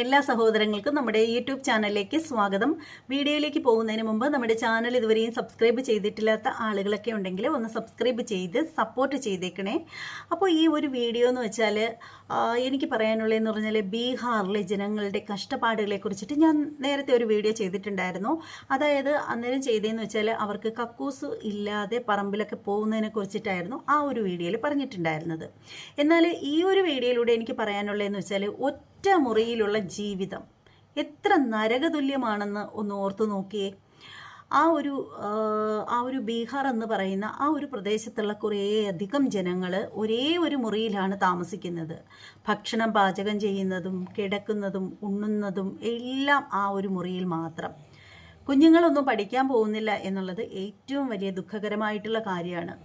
എല്ലാ സഹോദരങ്ങൾക്കും നമ്മുടെ യൂട്യൂബ് ചാനലിലേക്ക് സ്വാഗതം. വീഡിയോയിലേക്ക് പോകുന്നതിന് മുമ്പ് നമ്മുടെ ചാനൽ ഇതുവരെയും സബ്സ്ക്രൈബ് ചെയ്തിട്ടില്ലാത്ത ആളുകളൊക്കെ ഉണ്ടെങ്കിൽ ഒന്ന് സബ്സ്ക്രൈബ് ചെയ്ത് സപ്പോർട്ട് ചെയ്തേക്കണേ. അപ്പോൾ ഈ ഒരു വീഡിയോ എന്ന് വെച്ചാൽ എനിക്ക് പറയാനുള്ളതെന്ന് പറഞ്ഞാൽ ബീഹാറിലെ ജനങ്ങളുടെ കഷ്ടപ്പാടുകളെ കുറിച്ചിട്ട് ഞാൻ നേരത്തെ ഒരു വീഡിയോ ചെയ്തിട്ടുണ്ടായിരുന്നു. അതായത് അന്നേരം ചെയ്തതെന്ന് വെച്ചാൽ അവർക്ക് കക്കൂസ് ഇല്ലാതെ പറമ്പിലൊക്കെ പോകുന്നതിനെ കുറിച്ചിട്ടായിരുന്നു ആ ഒരു വീഡിയോയിൽ പറഞ്ഞിട്ടുണ്ടായിരുന്നത്. എന്നാൽ ഈ ഒരു വീഡിയോയിലൂടെ എനിക്ക് പറയാനുള്ളതെന്ന് വെച്ചാൽ ഒറ്റ മുറിയിലുള്ള ജീവിതം എത്ര നരകതുല്യമാണെന്ന് ഒന്ന് ഓർത്തു നോക്കിയേ. ആ ഒരു ആ, ഒരു ബീഹാർ എന്ന് പറയുന്ന ആ ഒരു പ്രദേശത്തുള്ള കുറേ അധികം ജനങ്ങൾ ഒരേ ഒരു മുറിയിലാണ് താമസിക്കുന്നത്. ഭക്ഷണം പാചകം ചെയ്യുന്നതും കിടക്കുന്നതും ഉണ്ണുന്നതും എല്ലാം ആ ഒരു മുറിയിൽ മാത്രം. കുഞ്ഞുങ്ങളൊന്നും പഠിക്കാൻ പോകുന്നില്ല എന്നുള്ളത് ഏറ്റവും വലിയ ദുഃഖകരമായിട്ടുള്ള കാര്യമാണ്.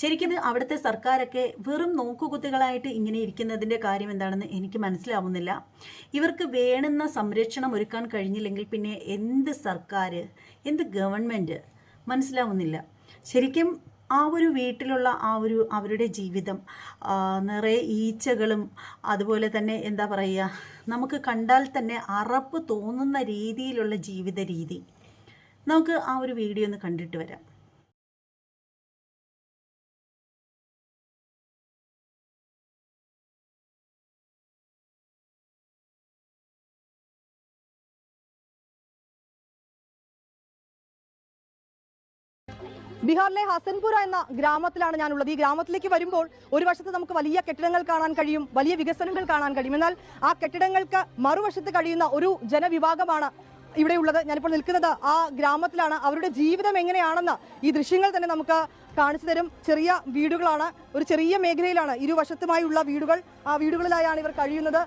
ശരിക്കും അവിടുത്തെ സർക്കാരൊക്കെ വെറും നോക്കുകുത്തികളായിട്ട് ഇങ്ങനെ ഇരിക്കുന്നതിന്റെ കാര്യം എന്താണെന്ന് എനിക്ക് മനസ്സിലാവുന്നില്ല. ഇവർക്ക് വേണ്ടുന്ന സംരക്ഷണം ഒരുക്കാൻ കഴിഞ്ഞില്ലെങ്കിൽ പിന്നെ എന്ത് സർക്കാർ എന്ത് ഗവൺമെന്റ്? മനസ്സിലാവുന്നില്ല. ശരിക്കും ആ ഒരു വീട്ടിലുള്ള ആ ഒരു അവരുടെ ജീവിതം നിറയെ ഈച്ചകളും അതുപോലെ തന്നെ എന്താ പറയുക നമുക്ക് കണ്ടാൽ തന്നെ അറപ്പ് തോന്നുന്ന രീതിയിലുള്ള ജീവിത രീതി. നമുക്ക് ആ ഒരു വീഡിയോ ഒന്ന് കണ്ടിട്ട് വരാം. ബീഹാറിലെ ഹസൻപുര എന്ന ഗ്രാമത്തിലാണ് ഞാനുള്ളത്. ഈ ഗ്രാമത്തിലേക്ക് വരുമ്പോൾ ഒരു വശത്ത് നമുക്ക് വലിയ കെട്ടിടങ്ങൾ കാണാൻ കഴിയും വലിയ വികസനങ്ങൾ കാണാൻ കഴിയും. എന്നാൽ ആ കെട്ടിടങ്ങൾക്ക് മറുവശത്ത് കഴിയുന്ന ഒരു ജനവിഭാഗമാണ് ഇവിടെയുള്ളത് ഞാനിപ്പോൾ നിൽക്കുന്നത് ആ ഗ്രാമത്തിലാണ്. അവരുടെ ജീവിതം എങ്ങനെയാണെന്ന് ഈ ദൃശ്യങ്ങൾ തന്നെ നമുക്ക് കാണിച്ചു തരും. ചെറിയ വീടുകളാണ്. ഒരു ചെറിയ മേഖലയിലാണ്. ഇരുവശത്തുമായുള്ള വീടുകൾ. ആ വീടുകളിലായാണ് ഇവർ കഴിയുന്നത്.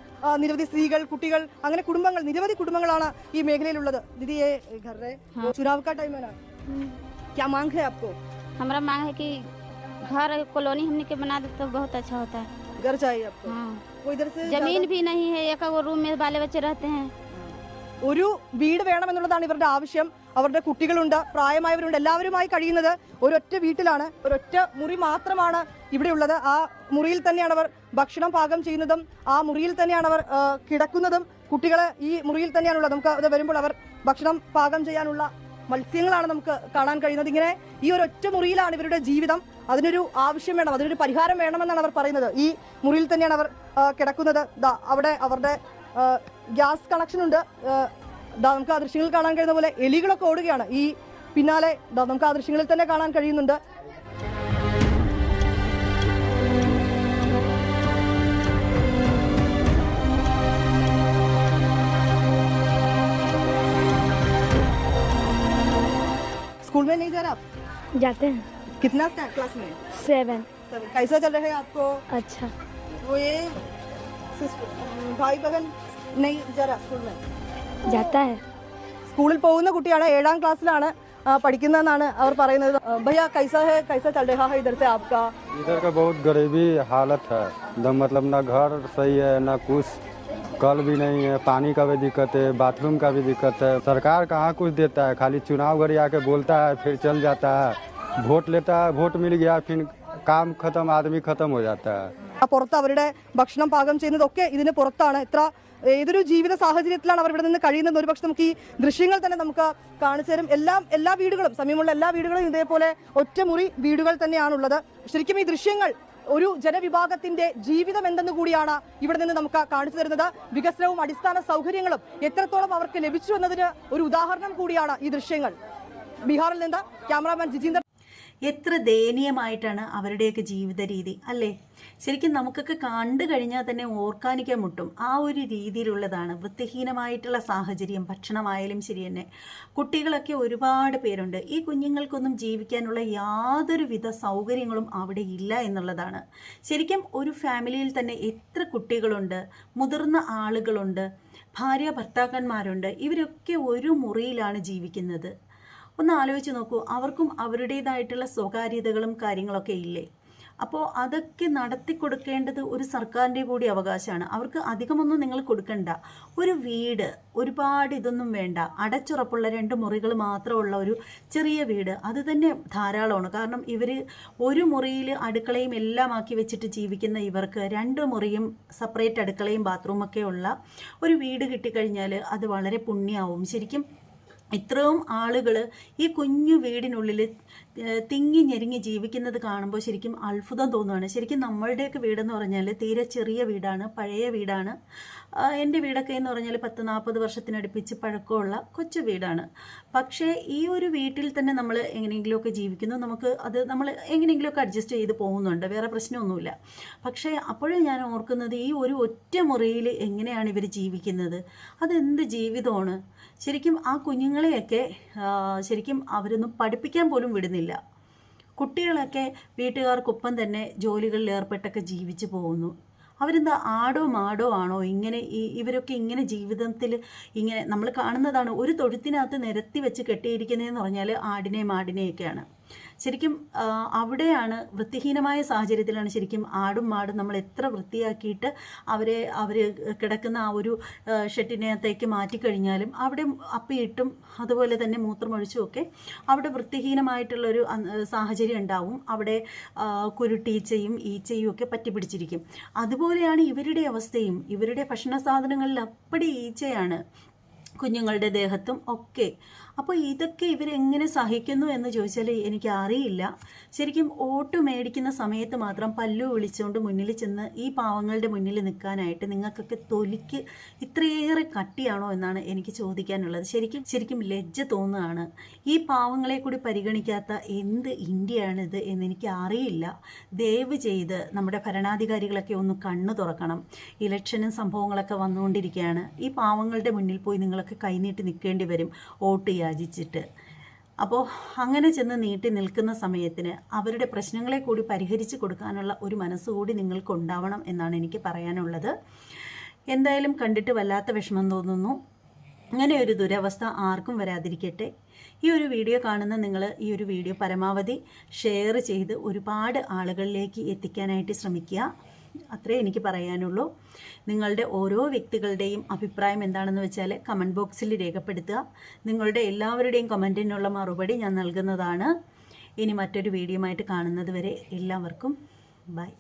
നിരവധി സ്ത്രീകൾ കുട്ടികൾ അങ്ങനെ കുടുംബങ്ങൾ നിരവധി കുടുംബങ്ങളാണ് ഈ മേഖലയിലുള്ളത്. ദിദിയെ ചുനാവ് ടൈം क्या मांग है आपको हमारा मांग है कि घर कॉलोनी हमने के बना दे तो बहुत अच्छा होता है घर चाहिए आपको हाँ वो इधर से जमीन भी नहीं है एक वो रूम में बाले बच्चे रहते हैं ഒരു വീട് വേണമെന്നുള്ളതാണ് ഇവരുടെ ആവശ്യം അവരുടെ കുട്ടികളുണ്ട് പ്രായമായവരുണ്ട് എല്ലാവരുമായി കഴിയുന്നത് ഒരൊറ്റ വീട്ടിലാണ് ഒരൊറ്റ മുറി മാത്രമാണ് ഇവിടെ ഉള്ളത് ആ മുറിയിൽ തന്നെയാണ് അവർ ഭക്ഷണം പാകം ചെയ്യുന്നതും ആ മുറിയിൽ തന്നെയാണ് അവർ ആ, കിടക്കുന്നതും കുട്ടികളെ ഈ മുറിയിൽ തന്നെയാണുള്ളത് നമുക്ക് അത് വരുമ്പോൾ അവർ ഭക്ഷണം പാകം ചെയ്യാനുള്ള മത്സ്യങ്ങളാണ് നമുക്ക് കാണാൻ കഴിയുന്നത്. ഇങ്ങനെ ഈ ഒരു ഒറ്റ മുറിയിലാണ് ഇവരുടെ ജീവിതം. അതിനൊരു ആവശ്യം വേണം അതിനൊരു പരിഹാരം വേണമെന്നാണ് അവർ പറയുന്നത്. ഈ മുറിയിൽ തന്നെയാണ് അവർ കിടക്കുന്നത്. അവിടെ അവരുടെ ഗ്യാസ് കണക്ഷൻ ഉണ്ട്. നമുക്ക് ആ ദൃശ്യങ്ങളിൽ കാണാൻ കഴിയുന്ന പോലെ എലികളൊക്കെ ഓടുകയാണ്. ഈ പിന്നാലെ നമുക്ക് ആ ദൃശ്യങ്ങളിൽ തന്നെ കാണാൻ കഴിയുന്നുണ്ട്. स्कूल में नहीं जा रहा आप जाते हैं कितना क्लास में सेवन कैसा चल रहा है आपको अच्छा वो ये सिस- भाई बहन नहीं जा रहा स्कूल में जाता है സ്കൂളിൽ പോകുന്ന കുട്ടിയാണ് ഏഴാം ക്ലാസ്സിലാണ് ആ, പഠിക്കുന്നതെന്നാണ് അവർ പറയുന്നത് ആ, ഭയ്യ കൈസ ഹെ കൈസ ചൽ രഹാ ഹെ ഇധർ സെ ആപ്കാ इधर का बहुत गरीबी हालत है एकदम मतलब ना घर सही है ना कुछ कल भी नहीं है पानी का भी दिक्कत है बाथरूम का भी दिक्कत है सरकार कहाँ कुछ देता है खाली चुनाव घड़ी आके बोलता है फिर चल जाता है वोट लेता है वोट मिल गया फिर काम खत्म आदमी खत्म हो जाता है ആ പുറത്ത് അവരുടെ ഭക്ഷണം പാകം ചെയ്യുന്നതൊക്കെ ഇതിന് പുറത്താണ് ഇത്ര ഏതൊരു ജീവിത സാഹചര്യത്തിലാണ് അവർ ഇവിടെ നിന്ന് കഴിയുന്നത് ഒരുപക്ഷെ നമുക്ക് ഈ ദൃശ്യങ്ങൾ തന്നെ നമുക്ക് കാണിച്ചു തരും എല്ലാം എല്ലാ വീടുകളും സമീപമുള്ള എല്ലാ വീടുകളും ഇതേപോലെ ഒറ്റമുറി വീടുകൾ തന്നെയാണുള്ളത് ശരിക്കും ഈ ദൃശ്യങ്ങൾ ഒരു ജനവിഭാഗത്തിന്റെ ജീവിതം എന്തെന്ന് കൂടിയാണ് ഇവിടെ നിന്ന് നമുക്ക് കാണിച്ചു തരുന്നത്. വികസനവും അടിസ്ഥാന സൗകര്യങ്ങളും എത്രത്തോളം അവർക്ക് ലഭിച്ചു എന്നതിന് ഒരു ഉദാഹരണം കൂടിയാണ് ഈ ദൃശ്യങ്ങൾ. ബീഹാറിൽ നിന്ന് ക്യാമറാമാൻ ജിജീന്ദർ എത്ര ദയനീയമായിട്ടാണ് അവരുടെയൊക്കെ ജീവിത രീതി അല്ലേ? ശരിക്കും നമുക്കൊക്കെ കണ്ടു കഴിഞ്ഞാൽ തന്നെ ഓർക്കാനിക്കാൻ മുട്ടും. ആ ഒരു രീതിയിലുള്ളതാണ്. വൃത്തിഹീനമായിട്ടുള്ള സാഹചര്യം ഭക്ഷണമായാലും ശരി തന്നെ. കുട്ടികളൊക്കെ ഒരുപാട് പേരുണ്ട്. ഈ കുഞ്ഞുങ്ങൾക്കൊന്നും ജീവിക്കാനുള്ള യാതൊരു വിധ സൗകര്യങ്ങളും അവിടെ ഇല്ല എന്നുള്ളതാണ്. ശരിക്കും ഒരു ഫാമിലിയിൽ തന്നെ എത്ര കുട്ടികളുണ്ട് മുതിർന്ന ആളുകളുണ്ട് ഭാര്യ ഭർത്താക്കന്മാരുണ്ട് ഇവരൊക്കെ ഒരു മുറിയിലാണ് ജീവിക്കുന്നത്. ഒന്ന് ആലോചിച്ച് നോക്കൂ. അവർക്കും അവരുടേതായിട്ടുള്ള സ്വകാര്യതകളും കാര്യങ്ങളൊക്കെ ഇല്ലേ? അപ്പോൾ അതൊക്കെ നടത്തി കൊടുക്കേണ്ടത് ഒരു സർക്കാരിന്റെ കൂടി അവകാശമാണ്. അവർക്ക് അധികമൊന്നും നിങ്ങൾ കൊടുക്കണ്ട. ഒരു വീട് ഒരുപാട് ഇതൊന്നും വേണ്ട. അടച്ചുറപ്പുള്ള രണ്ട് മുറികൾ മാത്രമുള്ള ഒരു ചെറിയ വീട്. അത് തന്നെ ധാരാളമാണ്. കാരണം ഇവർ ഒരു മുറിയിൽ അടുക്കളയും എല്ലാം ആക്കി വെച്ചിട്ട് ജീവിക്കുന്ന ഇവർക്ക് രണ്ട് മുറിയും സെപ്പറേറ്റ് അടുക്കളയും ബാത്റൂമൊക്കെ ഉള്ള ഒരു വീട് കിട്ടിക്കഴിഞ്ഞാൽ അത് വളരെ പുണ്യമാവും ശരിക്കും ഇത്രയും ആളുകൾ ഈ കുഞ്ഞു വീടിനുള്ളിൽ തിങ്ങി ഞെരുങ്ങി ജീവിക്കുന്നത് കാണുമ്പോൾ ശരിക്കും അത്ഭുതം തോന്നുകയാണ് ശരിക്കും നമ്മളുടെയൊക്കെ വീടെന്ന് പറഞ്ഞാൽ തീരെ ചെറിയ വീടാണ് പഴയ വീടാണ്. എന്റെ വീടൊക്കെ എന്ന് പറഞ്ഞാൽ പത്ത് നാൽപ്പത് വർഷത്തിനടുപ്പിച്ച് പഴക്കമുള്ള കൊച്ചു വീടാണ്. പക്ഷേ ഈ ഒരു വീട്ടിൽ തന്നെ നമ്മൾ എങ്ങനെയെങ്കിലുമൊക്കെ ജീവിക്കുന്നു. നമുക്ക് അത് നമ്മൾ എങ്ങനെയെങ്കിലുമൊക്കെ അഡ്ജസ്റ്റ് ചെയ്ത് പോകുന്നുണ്ട്. വേറെ പ്രശ്നമൊന്നുമില്ല. പക്ഷേ അപ്പോഴും ഞാൻ ഓർക്കുന്നത് ഈ ഒരു ഒറ്റ മുറിയിൽ എങ്ങനെയാണ് ഇവർ ജീവിക്കുന്നത്? അതെന്ത് ജീവിതമാണ്? ശരിക്കും ആ കുഞ്ഞുങ്ങളെയൊക്കെ ശരിക്കും അവരൊന്നും പഠിപ്പിക്കാൻ പോലും വിടുന്നില്ല. കുട്ടികളൊക്കെ വീട്ടുകാർക്കൊപ്പം തന്നെ ജോലികളിൽ ഏർപ്പെട്ടൊക്കെ ജീവിച്ചു പോകുന്നു. അവരെന്താ ആടോ മാടോ ആണോ ഇങ്ങനെ ഈ ഇവരൊക്കെ ഇങ്ങനെ ജീവിതത്തിൽ ഇങ്ങനെ നമ്മൾ കാണുന്നതാണ് ഒരു തൊഴുത്തിനകത്ത് നിരത്തി വെച്ച് കെട്ടിയിരിക്കുന്നതെന്ന് പറഞ്ഞാൽ ആടിനെയും മാടിനെയൊക്കെയാണ് ശരിക്കും അവിടെയാണ് വൃത്തിഹീനമായ സാഹചര്യത്തിലാണ് ശരിക്കും ആടും മാടും നമ്മൾ എത്ര വൃത്തിയാക്കിയിട്ട് അവരെ അവർ കിടക്കുന്ന ആ ഒരു ഷെട്ടിനകത്തേക്ക് മാറ്റിക്കഴിഞ്ഞാലും അവിടെ അപ്പിയിട്ടും അതുപോലെ തന്നെ മൂത്രമൊഴിച്ചും ഒക്കെ അവിടെ വൃത്തിഹീനമായിട്ടുള്ളൊരു സാഹചര്യം ഉണ്ടാവും. അവിടെ കുരുട്ടീച്ചയും ഈച്ചയും ഒക്കെ പറ്റിപ്പിടിച്ചിരിക്കും. അതുപോലെയാണ് ഇവരുടെ അവസ്ഥയും. ഇവരുടെ ഭക്ഷണ സാധനങ്ങളിൽ അപ്പടി ഈച്ചയാണ് കുഞ്ഞുങ്ങളുടെ ദേഹത്തും ഒക്കെ. അപ്പോൾ ഇതൊക്കെ ഇവരെങ്ങനെ സഹിക്കുന്നു എന്ന് ചോദിച്ചാൽ എനിക്ക് അറിയില്ല. ശരിക്കും ഓട്ട് മേടിക്കുന്ന സമയത്ത് മാത്രം പല്ലു വിളിച്ചുകൊണ്ട് മുന്നിൽ ചെന്ന് ഈ പാവങ്ങളുടെ മുന്നിൽ നിൽക്കാനായിട്ട് നിങ്ങൾക്കൊക്കെ തൊലിക്ക് ഇത്രയേറെ കട്ടിയാണോ എന്നാണ് എനിക്ക് ചോദിക്കാനുള്ളത്. ശരിക്കും ശരിക്കും ലജ്ജ തോന്നുകയാണ്. ഈ പാവങ്ങളെ കൂടി പരിഗണിക്കാത്ത എന്ത് ഇന്ത്യയാണിത് എന്നെനിക്ക് അറിയില്ല. ദയവ് ചെയ്ത് നമ്മുടെ ഭരണാധികാരികളൊക്കെ ഒന്ന് കണ്ണു തുറക്കണം. ഇലക്ഷനും സംഭവങ്ങളൊക്കെ വന്നുകൊണ്ടിരിക്കുകയാണ്. ഈ പാവങ്ങളുടെ മുന്നിൽ പോയി നിങ്ങളൊക്കെ കൈനീട്ടി നിൽക്കേണ്ടി വരും. വോട്ട് യാചിച്ചിട്ട്. അപ്പോൾ അങ്ങനെ ചെന്ന് നീട്ടി നിൽക്കുന്ന സമയത്തിന് അവരുടെ പ്രശ്നങ്ങളെ കൂടി പരിഹരിച്ച് കൊടുക്കാനുള്ള ഒരു മനസ്സുകൂടി നിങ്ങൾക്ക് ഉണ്ടാവണം എന്നാണ് എനിക്ക് പറയാനുള്ളത്. എന്തായാലും കണ്ടിട്ട് വല്ലാത്ത വിഷമം തോന്നുന്നു. അങ്ങനെ ഒരു ദുരവസ്ഥ ആർക്കും വരാതിരിക്കട്ടെ. ഈ ഒരു വീഡിയോ കാണുന്ന നിങ്ങൾ ഈ ഒരു വീഡിയോ പരമാവധി ഷെയർ ചെയ്ത് ഒരുപാട് ആളുകളിലേക്ക് എത്തിക്കാനായിട്ട് ശ്രമിക്കുക. അത്രേ എനിക്ക് പറയാനുള്ളൂ. നിങ്ങളുടെ ഓരോ വ്യക്തികളുടെയും അഭിപ്രായം എന്താണെന്ന് വെച്ചാൽ കമന്റ് ബോക്സിൽ രേഖപ്പെടുത്തുക. നിങ്ങളുടെ എല്ലാവരുടെയും കമന്റിനുള്ള മറുപടി ഞാൻ നൽകുന്നതാണ്. ഇനി മറ്റൊരു വീഡിയോ ആയിട്ട് കാണുന്നത് വരെ എല്ലാവർക്കും ബൈ